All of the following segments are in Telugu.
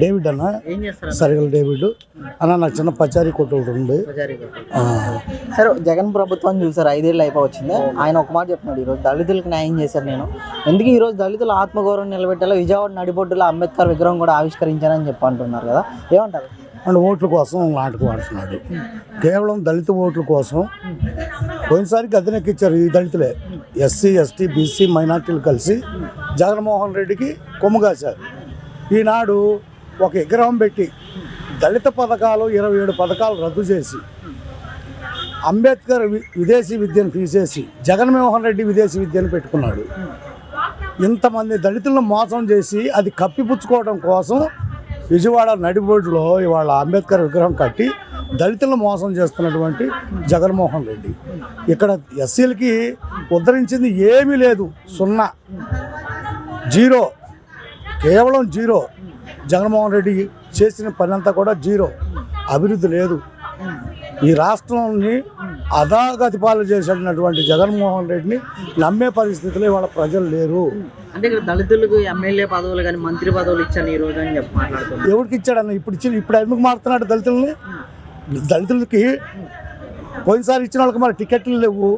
డేవిడ్. అన్న? సరిగల డేవిడ్. అన్న నాకు చిన్న పచారీ కొట్టు ఒకటి ఉంది ఆ, సరే జగన్ ప్రభుత్వం చూసారు? ఐదేళ్ళు అయిపోవచ్చింది. ఆయన ఒక మాట చెప్తున్నాడు ఈరోజు. దళితులకు న్యాయం చేశారు నేను. ఎందుకు ఈ రోజు దళితుల ఆత్మగౌరవం నిలబెట్టాలో విజయవాడ నడిబొడ్డులో అంబేద్కర్ విగ్రహం కూడా ఆవిష్కరించారని చెప్పి అంటున్నారు కదా. ఏమంటారు? అండ్ ఓట్ల కోసం నాటకం ఆడుతున్నాడు. కేవలం దళిత ఓట్ల కోసం. పోయినసారి గద్దెనెక్కిచ్చారు ఈ దళితులే. ఎస్సీ ఎస్టీ బీసీ మైనార్టీలు కలిసి జగన్మోహన్ రెడ్డికి కొమ్ము కాశారు. ఈనాడు ఒక విగ్రహం పెట్టి దళిత పథకాలు ఇరవై ఏడు పథకాలు రద్దు చేసి అంబేద్కర్ వి- విదేశీ విద్యను తీసేసి జగన్మోహన్ రెడ్డి విదేశీ విద్యను పెట్టుకున్నాడు. ఇంతమంది దళితులను మోసం చేసి అది కప్పిపుచ్చుకోవడం కోసం విజయవాడ నడిబోడులో ఇవాళ అంబేద్కర్ విగ్రహం కట్టి దళితులను మోసం చేస్తున్నటువంటి జగన్మోహన్ రెడ్డి. ఇక్కడ ఎస్సీలకి ఉద్ధరించింది ఏమీ లేదు. సున్నా. జీరో. కేవలం జీరో. జగన్మోహన్ రెడ్డి చేసిన పని అంతా కూడా జీరో. అభివృద్ధి లేదు. ఈ రాష్ట్రాన్ని అధాగతి పాలు చేసినటువంటి జగన్మోహన్ రెడ్డిని నమ్మే పరిస్థితిలో ఇవాళ ప్రజలు లేరు. అంటే ఇక్కడ దళితులకు ఎమ్మెల్యే పదవులు కానీ మంత్రి పదవులు ఇచ్చాను ఈ రోజు అని చెప్పి మాట్లాడుతున్నారు. ఎవరికి ఇచ్చాడన్న? ఇప్పుడు ఇచ్చి ఇప్పుడు ఎందుకు మారుతున్నాడు దళితుల్ని? దళితులకి పోయినసారి ఇచ్చిన వాళ్ళకి మరి టికెట్లు లేవు.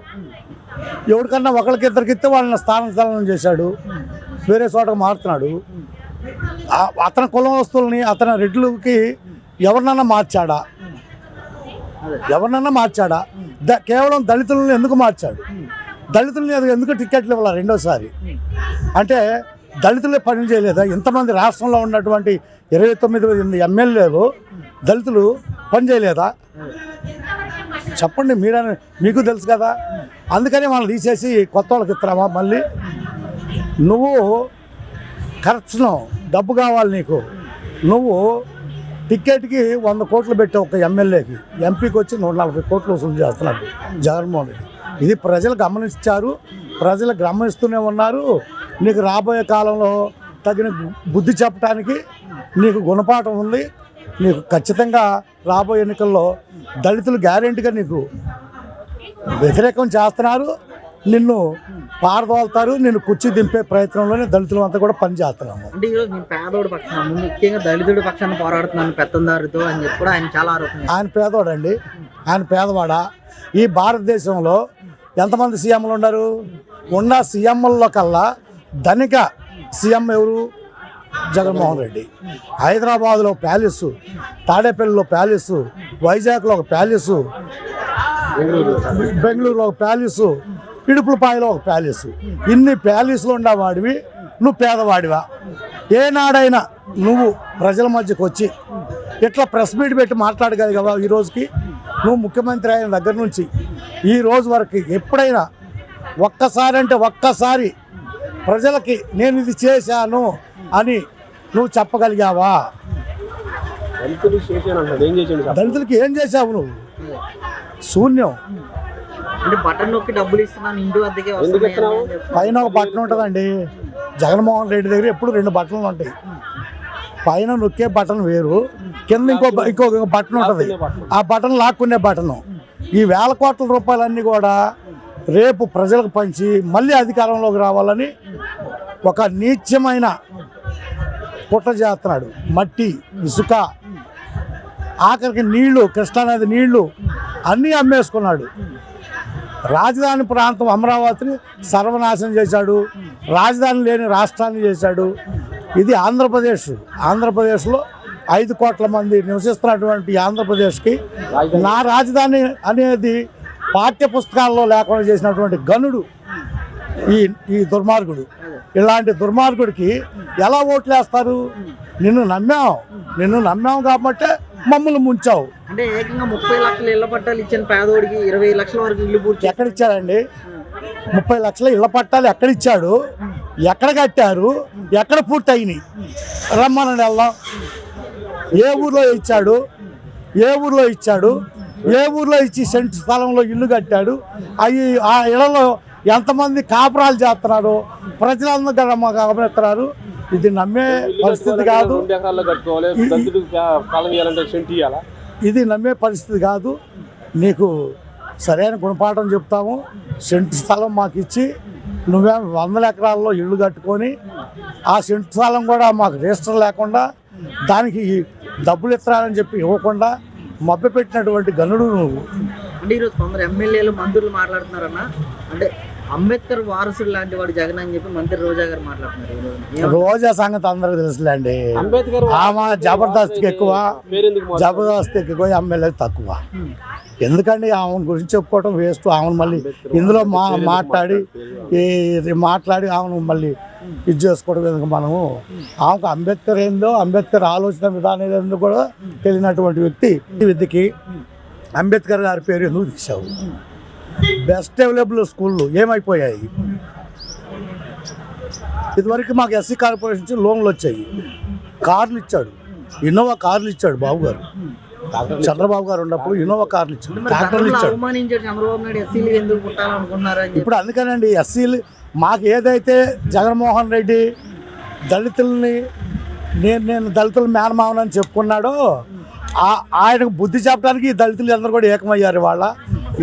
ఎవరికన్నా ఒకరికి ఇద్దరికి ఇస్తే వాళ్ళని స్థానం స్థానం చేశాడు. వేరే చోటకు మారుతున్నాడు. అతని కులం వస్తువులని అతని రెడ్లకి ఎవరినన్నా మార్చాడా? ఎవరినన్నా మార్చాడా? ద- కేవలం దళితులను ఎందుకు మార్చాడు? దళితులని అది ఎందుకు టికెట్లు ఇవ్వాలి రెండోసారి? అంటే దళితులే పని చేయలేదా? ఇంతమంది రాష్ట్రంలో ఉన్నటువంటి ఇరవై తొమ్మిది మంది ఎమ్మెల్యేలు దళితులు పని చేయలేదా? చెప్పండి మీరని మీకు తెలుసు కదా. అందుకని వాళ్ళు తీసేసి కొత్త వాళ్ళకి ఇస్తామా మళ్ళీ? నువ్వు ఖర్చును డబ్బు కావాలి నీకు. నువ్వు టికెట్కి వంద కోట్లు పెట్టి ఒక ఎమ్మెల్యేకి ఎంపీకి వచ్చి నూట నలభై కోట్లు వసూలు చేస్తున్నాడు జగన్మోహన్ రెడ్డి. ఇది ప్రజలు గమనించారు ప్రజలు గమనిస్తూనే ఉన్నారు. నీకు రాబోయే కాలంలో తగిన బుద్ధి చెప్పడానికి నీకు గుణపాఠం ఉంది. నీకు ఖచ్చితంగా రాబోయే ఎన్నికల్లో దళితులు గ్యారెంటీగా నీకు వ్యతిరేకం చేస్తున్నారు. నిన్ను పారదోలుతారు నిన్ను కుర్చీ దింపే ప్రయత్నంలోనే దళితులు అంతా కూడా పనిచేస్తున్నాము అంటే ఈరోజు నేను పేదోడి పక్షాన ముందు ముఖ్యంగా దళితుడి పక్షాన పోరాడుతున్నాను పెత్తందారితో అని చెప్పి కూడా ఆయన చాలా ఆరోపణ. ఆయన పేదవాడండి ఆయన పేదవాడ? ఈ భారతదేశంలో ఎంతమంది సీఎంలు ఉన్నారు? ఉన్న సీఎంలలో కల్లా ధనిక సీఎం ఎవరు? జగన్మోహన్ రెడ్డి. హైదరాబాద్లో ప్యాలెస్ తాడేపల్లిలో ప్యాలెస్ వైజాగ్లో ఒక ప్యాలెస్ బెంగళూరులో ఒక ప్యాలెస్ ఇడుపులపాయలో ఒక ప్యాలెస్. ఇన్ని ప్యాలెస్లు ఉండేవాడివి నువ్వు పేదవాడివా? ఏనాడైనా నువ్వు ప్రజల మధ్యకు వచ్చి ఇట్లా ప్రెస్ మీట్ పెట్టి మాట్లాడగలిగావా ఈ రోజుకి? నువ్వు ముఖ్యమంత్రి అయిన దగ్గర నుంచి ఈ రోజు వరకు ఎప్పుడైనా ఒక్కసారి అంటే ఒక్కసారి ప్రజలకి నేను ఇది చేశాను అని నువ్వు చెప్పగలిగావా? దళితులకి ఏం చేశావు నువ్వు? శూన్యం. అంటే బటన్ నొక్కి డబ్బులు ఇస్తున్నాను ఇంటి వద్దకే. పైన ఒక బట్టన్ ఉంటుందండి. జగన్మోహన్ రెడ్డి దగ్గర ఎప్పుడు రెండు బట్టలు ఉంటాయి. పైన నొక్కే బటన్ వేరు కింద ఇంకో ఇంకో బటన్ ఉంటుంది. ఆ బటన్ లాక్కునే బటన్. ఈ వేల కోట్ల రూపాయలన్నీ కూడా రేపు ప్రజలకు పంచి మళ్ళీ అధికారంలోకి రావాలని ఒక నీచమైన కుట్ర చేస్తున్నాడు. మట్టి ఇసుక ఆఖరికి నీళ్ళు కృష్ణానది నీళ్ళు అన్నీ అమ్మేసుకున్నాడు. రాజధాని ప్రాంతం అమరావతిని సర్వనాశనం చేశాడు. రాజధాని లేని రాష్ట్రాన్ని చేశాడు. ఇది ఆంధ్రప్రదేశ్. ఆంధ్రప్రదేశ్లో ఐదు కోట్ల మంది నివసిస్తున్నటువంటి ఆంధ్రప్రదేశ్కి నా రాజధాని అనేది పాఠ్య పుస్తకాల్లో లేకుండా చేసినటువంటి గనుడు ఈ ఈ దుర్మార్గుడు. ఇలాంటి దుర్మార్గుడికి ఎలా ఓట్లు వేస్తారు నిన్ను నమ్మాం. నిన్ను నమ్మాం కాబట్టే మమ్మల్ని ముంచావు. అంటే ఏకంగా ముప్పై లక్షల ఇళ్ళ పట్టాలు ఇచ్చిన పేదోడికి ఇరవై లక్షల వరకు ఇల్లు పూర్తి చేశారు. ఎక్కడిచ్చారండి ముప్పై లక్షల ఇళ్ళ పట్టాలు ఎక్కడిచ్చాడు ఎక్కడ కట్టారు? ఎక్కడ పూర్తయినాయి? రమ్మనండి వెళ్దాం. ఏ ఊర్లో ఇచ్చాడు? ఏ ఊర్లో ఇచ్చాడు? ఏ ఊర్లో ఇచ్చి సెంట్ స్థలంలో ఇల్లు కట్టాడు? అవి ఆ ఇళ్ళలో ఎంతమంది కాపురాలు చేస్తున్నారు? ప్రజలందరూ గమ- గమనిస్తున్నారు ఇది నమ్మే పరిస్థితి కాదు. ఇది నమ్మే పరిస్థితి కాదు. నీకు సరైన గుణపాఠం చెప్తాము. సెంటు స్థలం మాకు ఇచ్చి నువ్వేం వందల ఎకరాల్లో ఇల్లు కట్టుకొని ఆ సెంటు స్థలం కూడా మాకు రిజిస్టర్ లేకుండా దానికి డబ్బులు ఇస్తారని చెప్పి ఇవ్వకుండా మభ్య పెట్టినటువంటి గనుడు నువ్వు. అంటే ఈరోజు కొందరు ఎమ్మెల్యేలు మంత్రులు మాట్లాడుతున్నారన్న అంటే అంబేద్కర్ వారసుడు లాంటి వాడు జగన్ అని చెప్పి మంత్రి రోజా గారు మాట్లాడుతున్నారు? రోజా సంగతి అందరికి తెలుసులేండి. అంబేద్కర్ ఆమె జబర్దస్త్కి ఎక్కువ? జబర్దస్త్కి ఎక్కువ ఎమ్మెల్యే తక్కువ. ఎందుకండి ఆమె గురించి చెప్పుకోవటం వేస్ట్? ఆమెను మళ్ళీ ఇందులో మా మాట్లాడి ఈ మాట్లాడి ఆమెను మళ్ళీ ఇది చేసుకోవడం ఎందుకు మనము? ఆమెకు అంబేద్కర్ ఏందో అంబేద్కర్ ఆలోచన విధానం ఏందో కూడా తెలియనటువంటి వ్యక్తి ఈ విద్యకి అంబేద్కర్ గారి పేరు ఎందుకు తీసావు బెస్ట్ అవైలబుల్ స్కూళ్ళు ఏమైపోయాయి? ఇదివరకు మాకు ఎస్సీ కార్పొరేషన్ నుంచి లోన్లు వచ్చాయి. కార్లు ఇచ్చాడు. ఇన్నోవా కార్లు ఇచ్చాడు బాబు గారు. చంద్రబాబు గారు ఉన్నప్పుడు ఇన్నోవా కార్లు ఇచ్చాడు. ట్రాక్టర్లు ఇచ్చాడు. ఇప్పుడు అందుకనండి ఎస్సీలు మాకు ఏదైతే జగన్మోహన్ రెడ్డి దళితుల్ని నేను నేను దళితుల మేనమావనని చెప్పుకున్నాడో ఆ- ఆయనకు బుద్ధి చెప్పడానికి ఈ దళితులు అందరూ కూడా ఏకమయ్యారు వాళ్ళ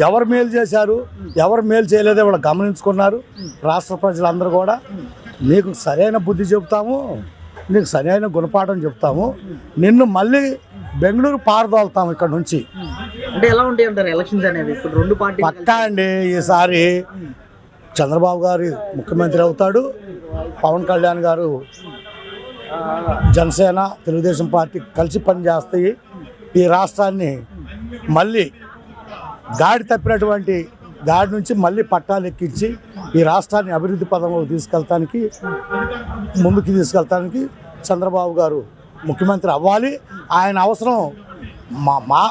ఎవరు మేలు చేశారు ఎవరు మేలు చేయలేదో వాళ్ళు గమనించుకున్నారు. రాష్ట్ర ప్రజలందరూ కూడా నీకు సరైన బుద్ధి చెప్తాము నీకు సరైన గుణపాఠం చెప్తాము నిన్ను మళ్ళీ బెంగళూరు పారదోలుతాము ఇక్కడ నుంచి. అంటే ఎలా ఉంటాయి అంటారు ఎలక్షన్స్ అనేవి ఇప్పుడు రెండు పార్టీలు పక్కా అండి ఈసారి చంద్రబాబు గారు ముఖ్యమంత్రి అవుతాడు పవన్ కళ్యాణ్ గారు జనసేన తెలుగుదేశం పార్టీ కలిసి పనిచేస్తాయి. ఈ రాష్ట్రాన్ని మళ్ళీ గాడి తప్పినటువంటి గాడి నుంచి మళ్ళీ పట్టాలు ఎక్కించి ఈ రాష్ట్రాన్ని అభివృద్ధి పదంలో తీసుకెళ్తానికి ముందుకు తీసుకెళ్తానికి చంద్రబాబు గారు ముఖ్యమంత్రి అవ్వాలి. ఆయన అవసరం మా మా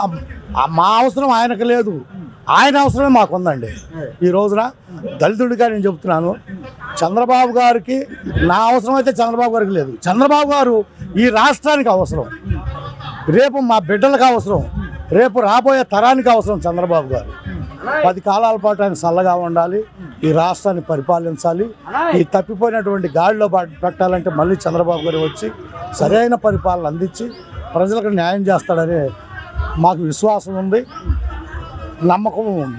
మా అవసరం ఆయనకు లేదు. ఆయన అవసరమే మాకుందండి. ఈ రోజున దళితుడిగా నేను చెప్తున్నాను చంద్రబాబు గారికి నా అవసరం అయితే చంద్రబాబు గారికి లేదు. చంద్రబాబు గారు ఈ రాష్ట్రానికి అవసరం. రేపు మా బిడ్డలకు అవసరం. రేపు రాబోయే తరానికి అవసరం చంద్రబాబు గారు. పది కాలాల పాటు ఆయన చల్లగా ఉండాలి ఈ రాష్ట్రాన్ని పరిపాలించాలి ఈ తప్పిపోయినటువంటి గాడిలో పట్- పెట్టాలంటే మళ్ళీ చంద్రబాబు గారు వచ్చి సరైన పరిపాలన అందించి ప్రజలకు న్యాయం చేస్తాడనే మాకు విశ్వాసం ఉంది నమ్మకం ఉంది.